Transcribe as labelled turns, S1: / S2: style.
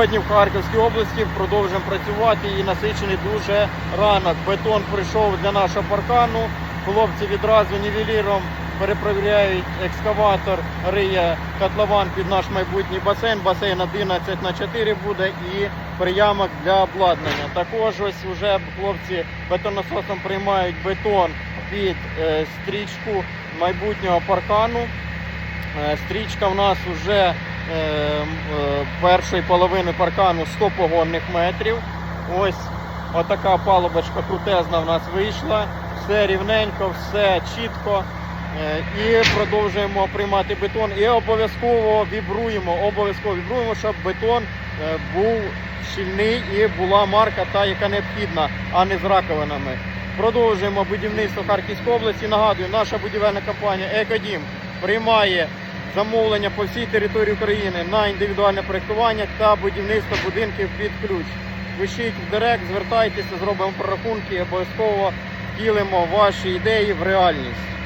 S1: Сьогодні в Харківській області продовжуємо працювати і насичений дуже ранок. Бетон прийшов для нашого паркану. Хлопці відразу нівеліром перепровіряють екскаватор, риє котлован під наш майбутній басейн. Басейн 11 на 4 буде і приямок для обладнання. Також ось вже хлопці бетонососом приймають бетон під е, стрічку майбутнього паркану. Е, Стрічка в нас вже першої половини паркану 100 погонних метрів. Ось отака палубочка крутезна в нас вийшла. Все рівненько, все чітко. Е, І продовжуємо приймати бетон. І обов'язково вібруємо, обов'язково вібруємо, щоб бетон е, був щільний і була марка та, яка необхідна, а не з раковинами. Продовжуємо будівництво Харківської області. Нагадую, наша будівельна компанія Екодім приймає замовлення по всій території України на індивідуальне проєктування та будівництво будинків під ключ. Пишіть в директ, звертайтеся, зробимо прорахунки, обов'язково втілимо ваші ідеї в реальність.